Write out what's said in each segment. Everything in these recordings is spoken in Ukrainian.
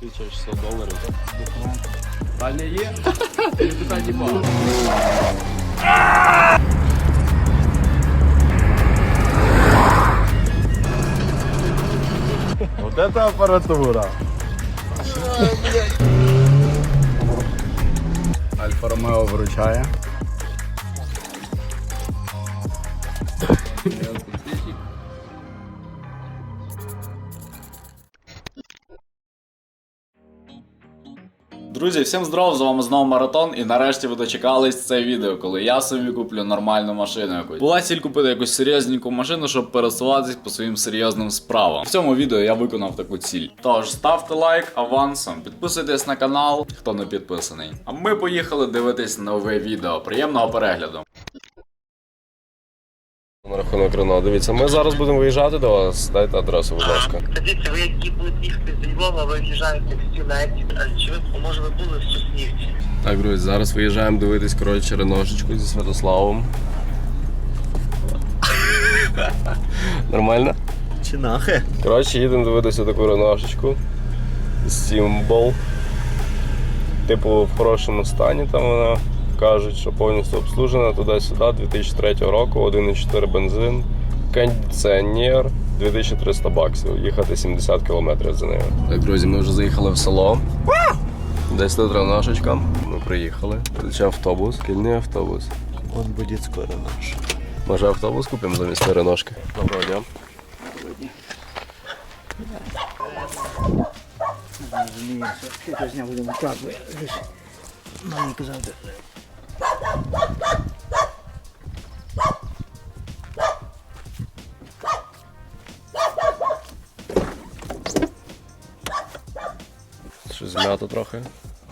1600 доларів. Далі є? Тобі питань нема. Вот это аппаратура. Альфа Ромео вручає. Друзі, всім здоров, з вами знову Маратон, і нарешті ви дочекались це відео, коли я собі куплю нормальну машину якусь. Була ціль купити якусь серйозненьку машину, щоб пересуватись по своїм серйозним справам. В цьому відео я виконав таку ціль. Тож ставте лайк авансом, підписуйтесь на канал, хто не підписаний. А ми поїхали дивитись нове відео. Приємного перегляду. На рахунок Рено. Дивіться, ми зараз будемо виїжджати до вас. Дайте адресу, будь ласка. Дивіться, ви які будете їхати з Львова, ви в'їжджаєте в стілеті. Чи ви, може, ви були в Соснівці? Так, друзі, зараз виїжджаємо дивитись, коротше, Реношечку зі Святославом. Нормально? Чи нахи? Коротше, їдемо дивитися таку Реношечку. Сімбол. Типу, в хорошому стані там вона. Кажуть, що повністю обслужена туди-сюди 2003 року, 1,4 бензин, кондиціонер, 2300 баксів. Їхати 70 кілометрів за нею. Так, друзі, ми вже заїхали в село. Десь тут Реношечка. Ми приїхали. Ще автобус, кільний автобус. Он буде скоро наш. Може автобус купимо замість Реношки? Доброго дня. Якось не будемо так, змято трохи.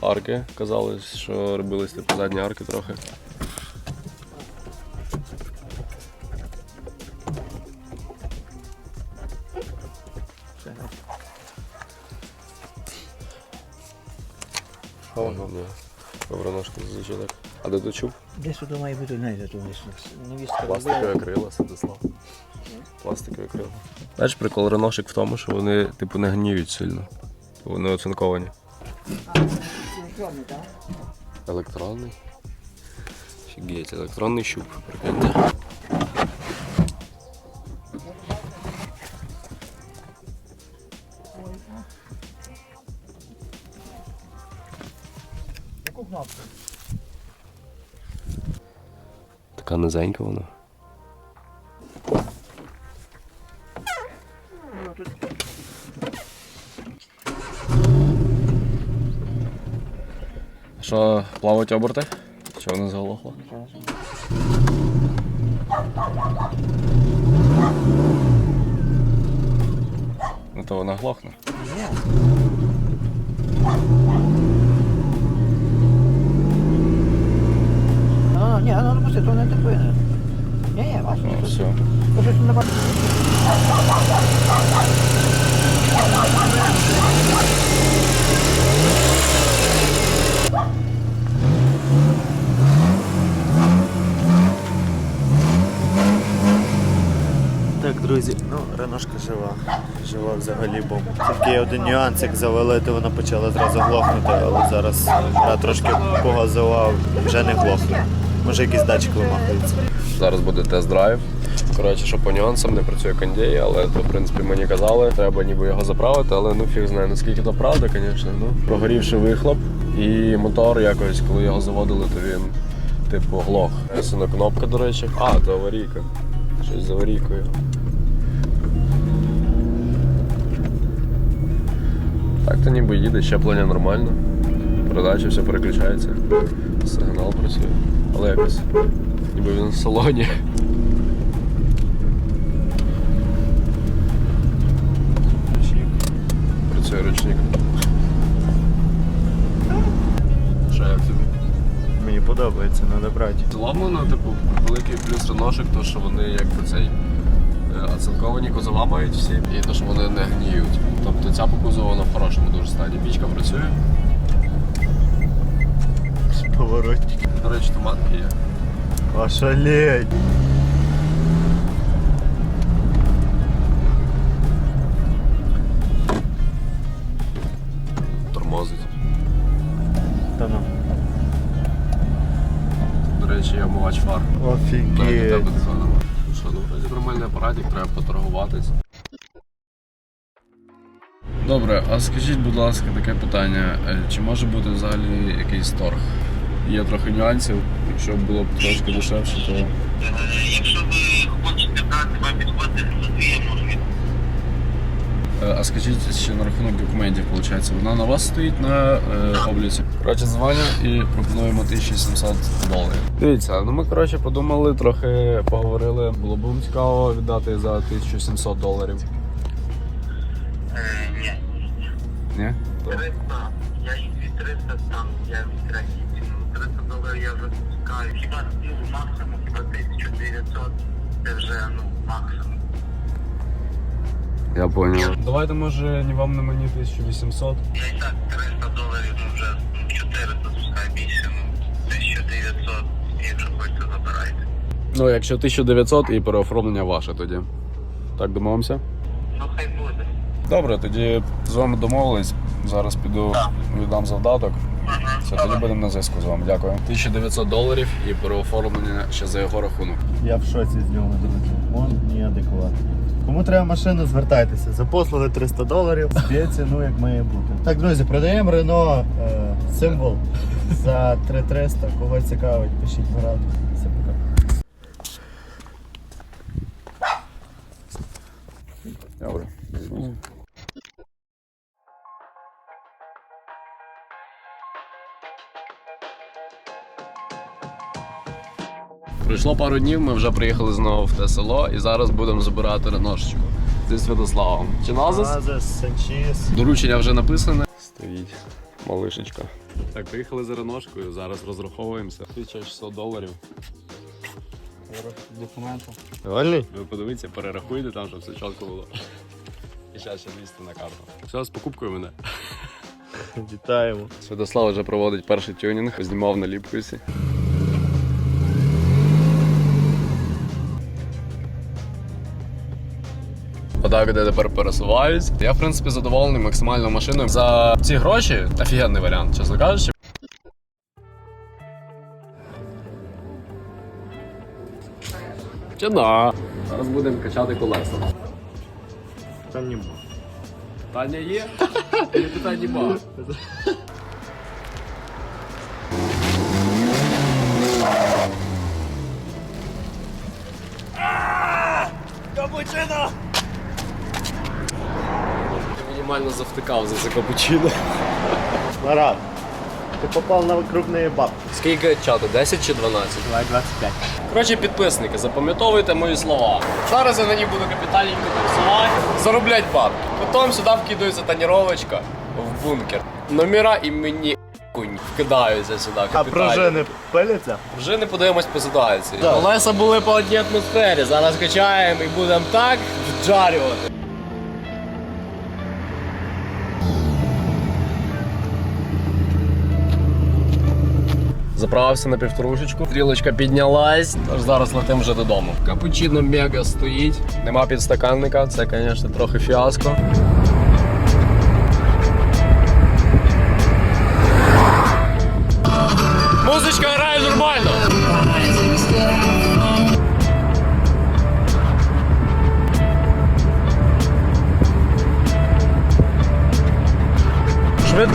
Арки казали, що робились типу задні арки трохи. Ножка зазвичай так. А де дочув? Десь тут має бути, знаєте, тут невістка Пластикове крило, Святослав. Пластикове крило. Знаєш, прикол реношик в тому, що вони типу не гніють сильно. Вони оцинковані. Електронний. Офігеть, електронний щуп, прикиньте. Така низенька вона. Що, плавать оберти? Чи вона заглохла? Ну то вона глохне. А, ні, ну допусти, то не тупине. Ні, ні, бачиш, Ну, все. то щось не бачиш. Так, друзі, ну Реношка жива. Жива взагалі бомба. Тільки є один нюанс, як завели, то вона почала зразу глохнути, але зараз я трошки погазував вже не глохне. Може якийсь датчик вимахується. Зараз буде тест-драйв. Коротше, що по нюансам не працює кондей, але то, в принципі, мені казали, треба ніби його заправити, але ну фіг знає, наскільки то правда, звісно. Ну, прогорівши вихлоп і мотор якось, коли його заводили, то він типу глох. Написана кнопка, до речі. А, то аварійка. Щось з аварійкою. Так то ніби їде, щеплення нормально. Передача все переключається. Сигнал працює. Але якось. Ніби він в салоні. Працює ручник. Що як тобі? Мені подобається, треба брати. Ну, типу, великий плюс реношик, то що вони якби цей е, оцинковані кузова мають всі, і то, що вони не гніють. Ця по кузову вона в хорошому дуже стані. Пічка працює. Поворотник. До речі, туманки є. Ошалеть! мозить. Та ну. До речі, я омивач фар. Офігеть. тебе заново. Ну що, ну вроді нормальний апаратик, треба поторгуватись. Добре, а скажіть, будь ласка, таке питання. Е, Чи може бути взагалі якийсь торг? Є трохи нюансів. Якщо було б трошки дешевше, то. Е, Якщо ви хочете брати, вам підходить, то я можу Е, А скажіть ще на рахунок документів, виходить, вона на вас стоїть на е, обліці. Коротше, дзвоню і пропонуємо 1700 доларів. Дивіться, ну ми коротше подумали, трохи поговорили. Було б вам цікаво віддати за 1700 доларів. Ні? 300, я їх від 300 там, я від ціну. 300 доларів я вже спускаю. Хіба ну, максимум, хіба 1900, це вже ну, максимум. Я понял. Давайте, може, ні вам, ні мені 1800. Я і так 300 доларів, ну вже ну, 400 спускаю більше, ну 1900, якщо хочете, забирайте. Ну, якщо 1900 і переоформлення ваше тоді. Так домовимося? Добре, тоді з вами домовились. Зараз піду віддам завдаток. Все, тоді будемо на зв'язку з вами. Дякую. 1900 доларів і переоформлення ще за його рахунок. Я в шоці з нього, друзі. Он неадекватний. Кому треба машину, звертайтеся. За послуги 300 доларів. Зб'є ціну, як має бути. Так, друзі, продаємо Рено е, символ за 3300. Кого цікавить, пишіть в раду. Все пока. Добре. Пройшло пару днів, ми вже приїхали знову в те село і зараз будемо забирати реношечку зі Святославом. Чи назис? Доручення вже написане. Стоїть малишечка. Так, приїхали за реношкою, зараз розраховуємося. 1600 доларів. Документи. Довольний? Ви подивіться, перерахуйте там, щоб все чітко було. І зараз ще 200 на карту. Все, з покупкою мене. Вітаємо. Святослав вже проводить перший тюнінг, знімав на ліпкосі. Отак, де тепер пересуваюсь. Я, в принципі, задоволений максимально машиною. За ці гроші офігенний варіант, чесно кажучи. Чи да. Зараз будемо качати колеса. Там не було. Питання є? Чи питань нема? Ти мінімально завтикав за це капучино. Марат, ти попав на крупні бабки. Скільки чату? 10 чи 12? Давай 25. Коротше, підписники, запам'ятовуйте мої слова. Зараз я на них буду капітальненько працювати, зароблять бабки. Потім сюди вкидується тоніровочка в бункер. Номера і мені кунь вкидаються сюди. А пружини пиляться? Не подивимось по ситуації. Так. Колеса були по одній атмосфері. Зараз качаємо і будемо так вджарювати. Заправився на півторушечку. Стрілочка піднялась. аж зараз летимо вже додому. Капучино мега стоїть. Нема підстаканника. Це, звісно, трохи фіаско.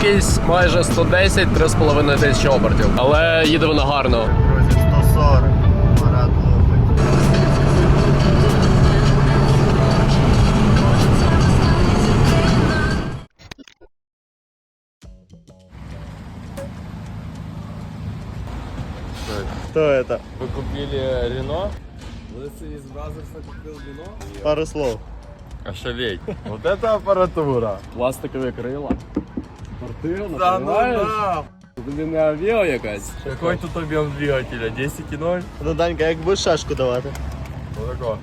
Швидкість майже 110, 3,5 тисячі обертів. Але їде вона гарно. Друзі, 140. Марат лопить. Кто это? Вы купили Рено? Пару слов. Ошалеть. Вот это аппаратура. Пластикові крила. Спортивно, Да ну да. Тобі не авіо якась. Какой тут объем двигателя? 10,0? Ну, Данька, як будеш шашку давати? Вот такое.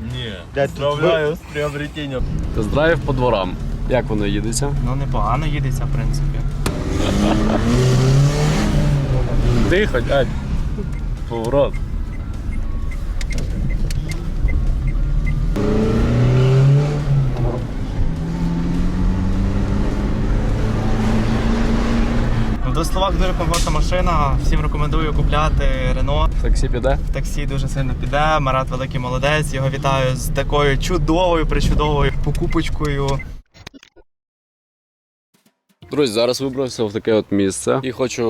Не. Дядь, тут Поздравляю с приобретением. Тест-драйв по дворам. Як воно їдеться? Ну непогано їдеться, в принципі. Тихо, дядь. Поворот. Словах дуже комфортна машина. Всім рекомендую купляти Рено. Таксі піде? Таксі дуже сильно піде. Марат великий молодець. Його вітаю з такою чудовою, причудовою покупочкою. Друзі, зараз вибрався в таке от місце і хочу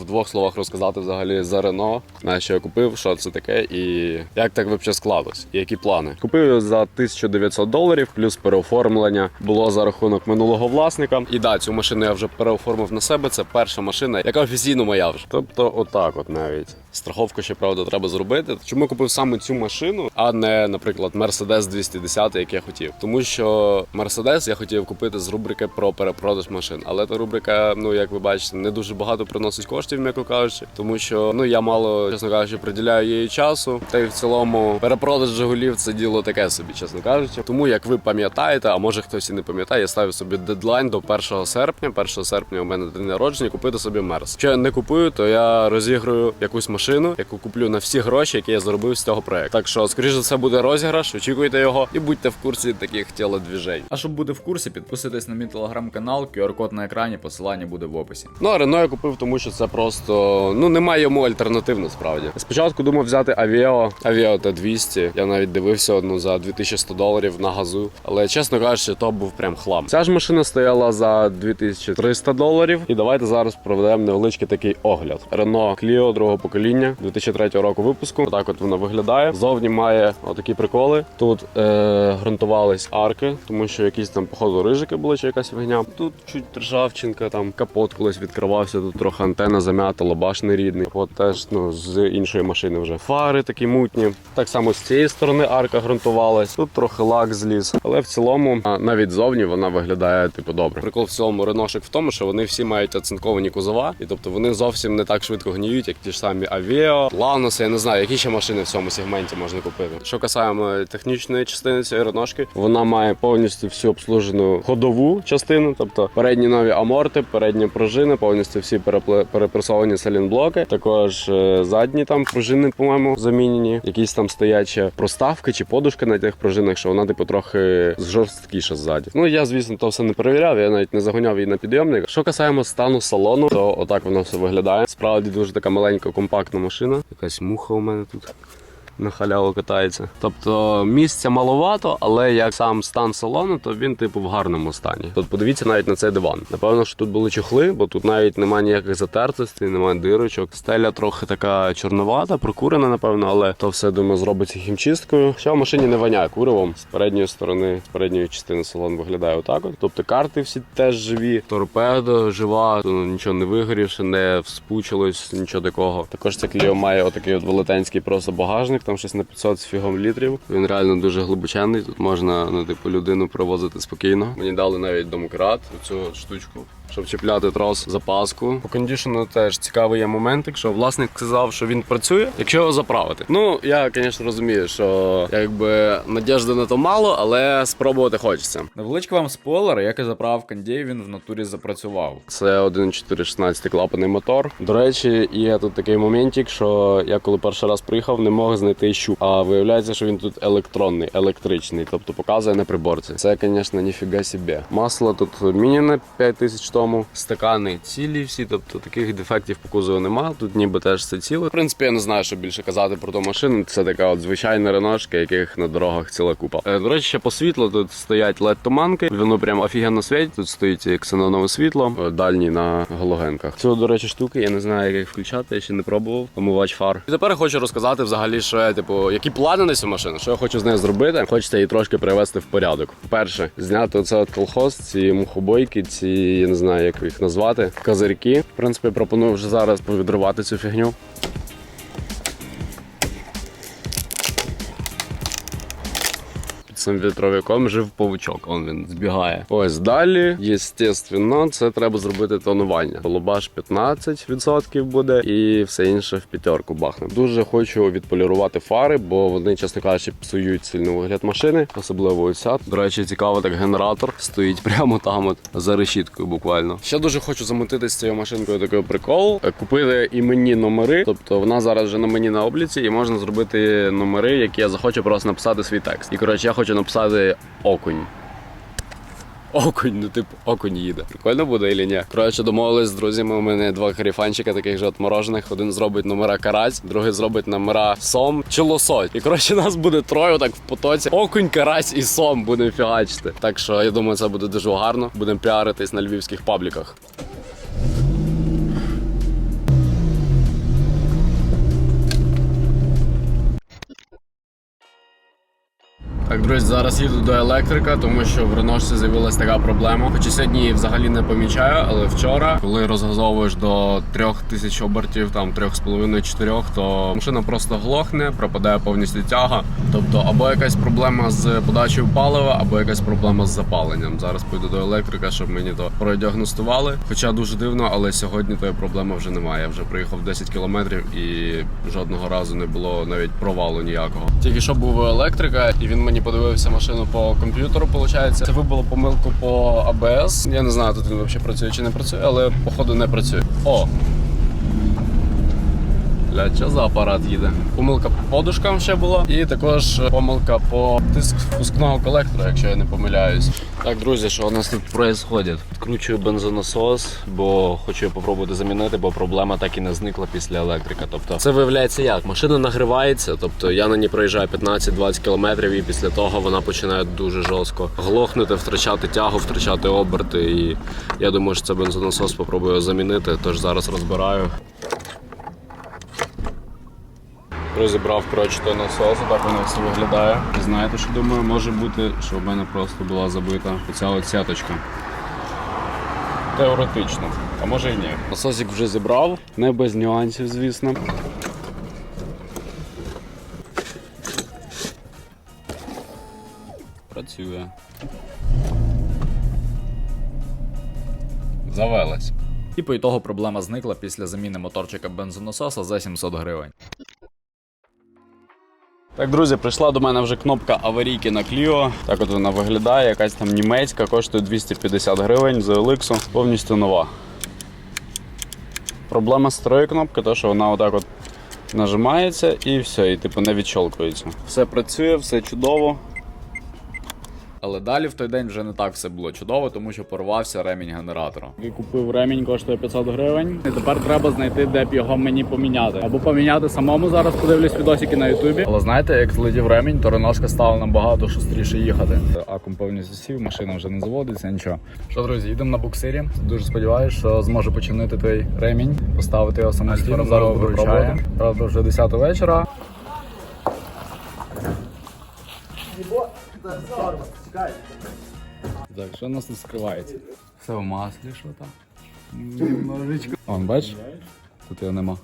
в двох словах розказати взагалі за Рено, на що я купив, що це таке і як так взагалі склалось, і які плани. Купив його за 1900 доларів, плюс переоформлення було за рахунок минулого власника. І да, цю машину я вже переоформив на себе. Це перша машина, яка офіційно моя вже. Тобто, отак, от навіть страховку ще правда треба зробити. Чому купив саме цю машину, а не, наприклад, Mercedes 210, як я хотів? Тому що Mercedes я хотів купити з рубрики про перепродаж машин. Але та рубрика, ну як ви бачите, не дуже багато приносить коштів, м'яко кажучи, тому що ну я мало, чесно кажучи, приділяю їй часу. Та й в цілому перепродаж Жигулів це діло таке собі, чесно кажучи. Тому як ви пам'ятаєте, а може хтось і не пам'ятає, я ставив собі дедлайн до 1 серпня. 1 серпня у мене день народження купити собі мерс. Якщо я не купую, то я розіграю якусь машину, яку куплю на всі гроші, які я заробив з цього проекту. Так що, скоріш за все, буде розіграш. Очікуйте його і будьте в курсі таких тілодвіжень. А щоб бути в курсі, підписуйтесь на мій телеграм-канал, QR-код на екрані, посилання буде в описі. Ну, а Рено я купив, тому що це просто ну немає йому альтернатив насправді. Спочатку думав взяти Aveo, Aveo T200. Я навіть дивився одну за 2100 доларів на газу. Але чесно кажучи, то був прям хлам. Ця ж машина стояла за 2300 доларів. І давайте зараз проведемо невеличкий такий огляд. Renault Clio другого покоління 2003 року випуску. Отак от вона виглядає. Зовні має отакі приколи. Тут е, грунтувались арки, тому що якісь там походу рижики були чи якась фігня. Тут чуть ржавчинка, там капот колись відкривався. Тут трохи антенна зам'ята, лобаш не рідний. От теж ну з іншої машини вже фари такі мутні. Так само з цієї сторони арка грунтувалась. Тут трохи лак зліз. Але в цілому, навіть зовні вона виглядає типу добре. Прикол в цьому реношик в тому, що вони всі мають оцинковані кузова, і тобто вони зовсім не так швидко гніють, як ті ж самі Aveo, Lanos, я не знаю, які ще машини в цьому сегменті можна купити. Що касаємо технічної частини цієї реношки, вона має повністю всю обслужену ходову частину, тобто передні нові аморти, передні пружини, повністю всі перепресовані салінблоки. Також е, задні там пружини, по-моєму, замінені. Якісь там стоячі проставки чи подушка на тих пружинах, що вона типу трохи жорсткіша ззаді. Ну я, звісно, то все не перевіряв, я навіть не заганяв її на підйомник. Що касаємо стану салону, то отак воно все виглядає. Справді дуже така маленька, компактна машина. Якась муха у мене тут. На халяву катається. Тобто місця маловато, але як сам стан салону, то він типу в гарному стані. Тут подивіться навіть на цей диван. Напевно, що тут були чохли, бо тут навіть немає ніяких затертостей, немає дирочок. Стеля трохи така чорновата, прокурена, напевно, але то все думаю зробиться хімчисткою. Ще в машині не воняє куривом. З передньої сторони, з передньої частини салон виглядає отак. От. Тобто карти всі теж живі, торпедо жива, нічого не вигорівши, не вспучилось, нічого такого. Також це Кліо має отакий от велетенський просто багажник, там щось на 500 з фігом літрів. Він реально дуже глибоченний. Тут можна ну, типу, людину провозити спокійно. Мені дали навіть домкрат, цю штучку. Щоб чіпляти трос запаску. По кондішену теж цікавий є момент, якщо власник сказав, що він працює, якщо його заправити. Ну я, звісно, розумію, що якби надіжди на то мало, але спробувати хочеться. Невеличкий вам спойлер, як і заправ кондей, він в натурі запрацював. Це 1.416 клапаний мотор. До речі, є тут такий моментик, що я коли перший раз приїхав, не мог знайти щуп. А виявляється, що він тут електронний, електричний, тобто показує на приборці. Це, звісно, ніфіга собі. Масло тут міняне 5000 тому. Стакани цілі всі, тобто таких дефектів по кузову нема. Тут ніби теж все ціле. В принципі, я не знаю, що більше казати про ту машину. Це така от звичайна реношка, яких на дорогах ціла купа. Е, До речі, ще по світлу тут стоять led туманки. Воно прям офігенно світить. Тут стоїть ксенонове світло, е, дальній на галогенках. Цю, до речі, штуки я не знаю, як їх включати, я ще не пробував. Омивач фар. І тепер хочу розказати взагалі, що я, типу, які плани на цю машину, що я хочу з нею зробити. Хочеться її трошки привести в порядок. Перше, зняти оце от колхоз, ці мухобойки, ці я не знаю, як їх назвати, козирки. В принципі, пропоную вже зараз повідривати цю фігню. Цим вітровиком жив павучок. Он він збігає. Ось далі, єстественно, це треба зробити тонування. Лобаш 15% буде, і все інше в п'ятерку бахне. Дуже хочу відполірувати фари, бо вони, чесно кажучи, псують сильно вигляд машини, особливо оця. До речі, цікаво, так генератор стоїть прямо там, от за решіткою, буквально. Ще дуже хочу замутити з цією машинкою такий прикол. Е, Купити іменні номери, тобто вона зараз вже на мені на обліці, і можна зробити номери, які я захочу просто написати свій текст. І коротше, я хочу написати окунь. Окунь, ну типу, окунь їде. Прикольно буде і ні? Коротше, домовились з друзями. У мене два каріфанчика, таких же отморожених. Один зробить номера карась, другий зробить номера сом чи лосось. І коротше, нас буде троє так в потоці. Окунь, карась і сом будемо фігачити. Так що я думаю, це буде дуже гарно. Будемо піаритись на львівських пабліках. Так, друзі, зараз їду до електрика, тому що в Реношці з'явилася така проблема. Хоча сьогодні її взагалі не помічаю, але вчора, коли розгазовуєш до 3000 обертів, там 3,5-4, то машина просто глохне, пропадає повністю тяга. Тобто, або якась проблема з подачею палива, або якась проблема з запаленням. Зараз поїду до електрика, щоб мені то продіагностували. Хоча дуже дивно, але сьогодні тої проблеми вже немає. Я вже приїхав 10 кілометрів і жодного разу не було навіть провалу ніякого. Тільки що був електрика, і він мені подивився машину по комп'ютеру. Получається, це вибило помилку по АБС. Я не знаю, тут він взагалі працює чи не працює, але походу не працює. О! Бля, що за апарат їде? Помилка по подушкам ще була, і також помилка по тиск впускного колектора, якщо я не помиляюсь. Так, друзі, що у нас тут відбувається? Відкручую бензонасос, бо хочу його попробувати замінити, бо проблема так і не зникла після електрика. Тобто це виявляється як? Машина нагрівається, тобто я на ній проїжджаю 15-20 кілометрів, і після того вона починає дуже жорстко глохнути, втрачати тягу, втрачати оберти. І я думаю, що це бензонасос спробую замінити. Тож зараз розбираю. Розібрав коротше той насос, так воно все виглядає. Знаєте, що думаю, може бути, що в мене просто була забита оця от сяточка. Теоретично, а може і ні. Насосик вже зібрав, не без нюансів, звісно. Працює. Завелась. І по ітогу проблема зникла після заміни моторчика бензонасоса за 700 гривень. Так, друзі, прийшла до мене вже кнопка аварійки на Кліо. Так от вона виглядає, якась там німецька, коштує 250 гривень з Еликсу, повністю нова. Проблема старої кнопки, то що вона отак от нажимається і все, і типу не відщолкується. Все працює, все чудово. Але далі в той день вже не так все було чудово, тому що порвався ремінь генератора. Я купив ремінь, коштує 500 гривень. І тепер треба знайти, де б його мені поміняти. Або поміняти самому зараз подивлюсь відосики на ютубі. Але знаєте, як злетів ремінь, то реношка стала набагато шустріше їхати. Акум повністю сів, машина вже не заводиться, нічого. Що, друзі, їдемо на буксирі. Дуже сподіваюся, що зможу починити той ремінь, поставити його самостійно. Зараз пробувати. Правда, вже 10 вечора. Так, що у нас тут скривається? Все в маслі, що там? Немножечко. Он, бачиш? Тут його нема.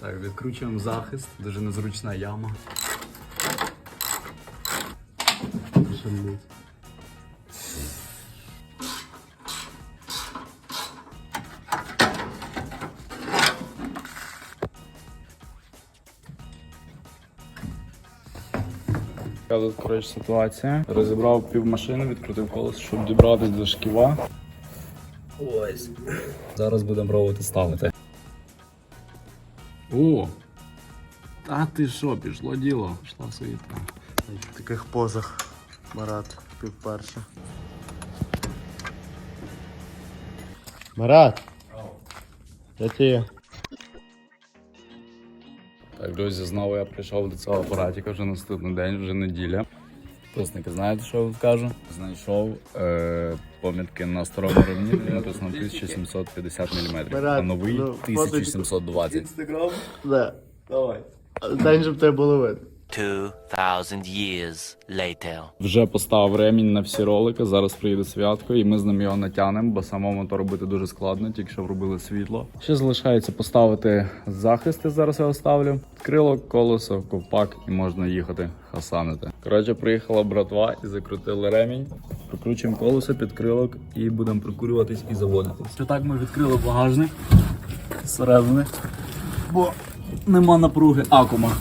Так, відкручуємо захист, дуже незручна яма. Шалить. Тут, коротше, ситуація. Розібрав пів машини, відкрутив колесо, щоб дібратися до шківа. Ось. Зараз будемо пробувати ставити. О! А ти що, пішло діло? Пішла суєта. В таких позах Марат півперше. Марат! Я тебе. Так, друзі, знову я прийшов до цього апаратика вже наступний день, вже неділя. Писники, знаєте, що я скажу? Знайшов е, помітки на старому рівні, написано 1750 мм, а новий ну, 1720. Інстаграм? Да. Давай. День, щоб тебе було видно. 2,000 years later. Вже поставив ремінь на всі ролики. Зараз приїде святко, і ми з ним його натягнемо, бо самому то робити дуже складно, тільки що вробили світло. Ще залишається поставити захисти. Зараз я оставлю. Крило, колесо, ковпак і можна їхати хасанити. Коротше, приїхала братва і закрутили ремінь. Прикручуємо колесо під крилок і будемо прикурюватись і заводитись. Так ми відкрили багажник зсередини, бо нема напруги акума.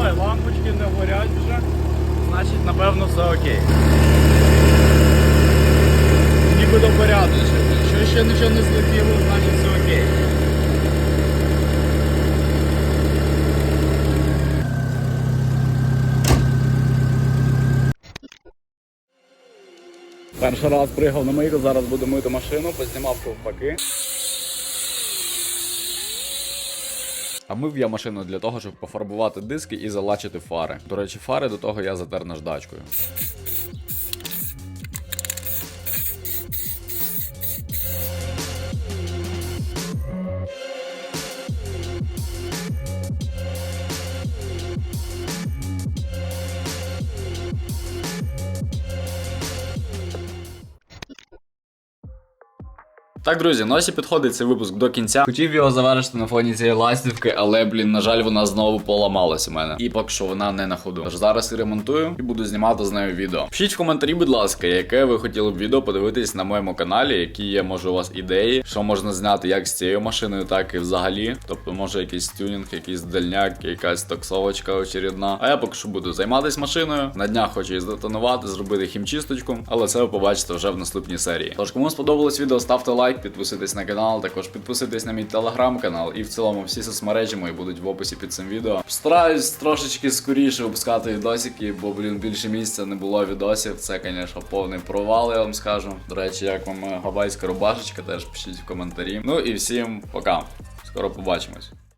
Ой, лампочки не горять вже, значить, напевно, все окей. Нібито порядочно. Якщо ще нічого не злетіло, значить все окей. Перший раз приїхав на мийку, зараз буду мити машину, познімав ковпаки. А мив я машину для того, щоб пофарбувати диски і залачити фари. До речі, фари до того я затер наждачкою. Так, друзі, ну ось і підходить цей випуск до кінця. Хотів його завершити на фоні цієї ластівки, але, блін, на жаль, вона знову поламалась у мене. І поки що вона не на ходу. Тож зараз і ремонтую і буду знімати з нею відео. Пишіть в коментарі, будь ласка, яке ви хотіли б відео подивитись на моєму каналі, які є, може, у вас ідеї, що можна зняти як з цією машиною, так і взагалі. Тобто, може, якийсь тюнінг, якийсь дальняк, якась таксовочка очередна. А я поки що буду займатися машиною. На днях хочу її здетонувати, зробити хімчисточку, але це ви побачите вже в наступній серії. Тож, кому сподобалось відео, ставте лайк, підписуйтесь на канал, також підписуйтесь на мій телеграм-канал. І в цілому всі соцмережі мої будуть в описі під цим відео. Стараюсь трошечки скоріше випускати відосики, бо, блін, більше місяця не було відосів. Це, звісно, повний провал, я вам скажу. До речі, як вам моя гавайська рубашечка, теж пишіть в коментарі. Ну і всім пока. Скоро побачимось.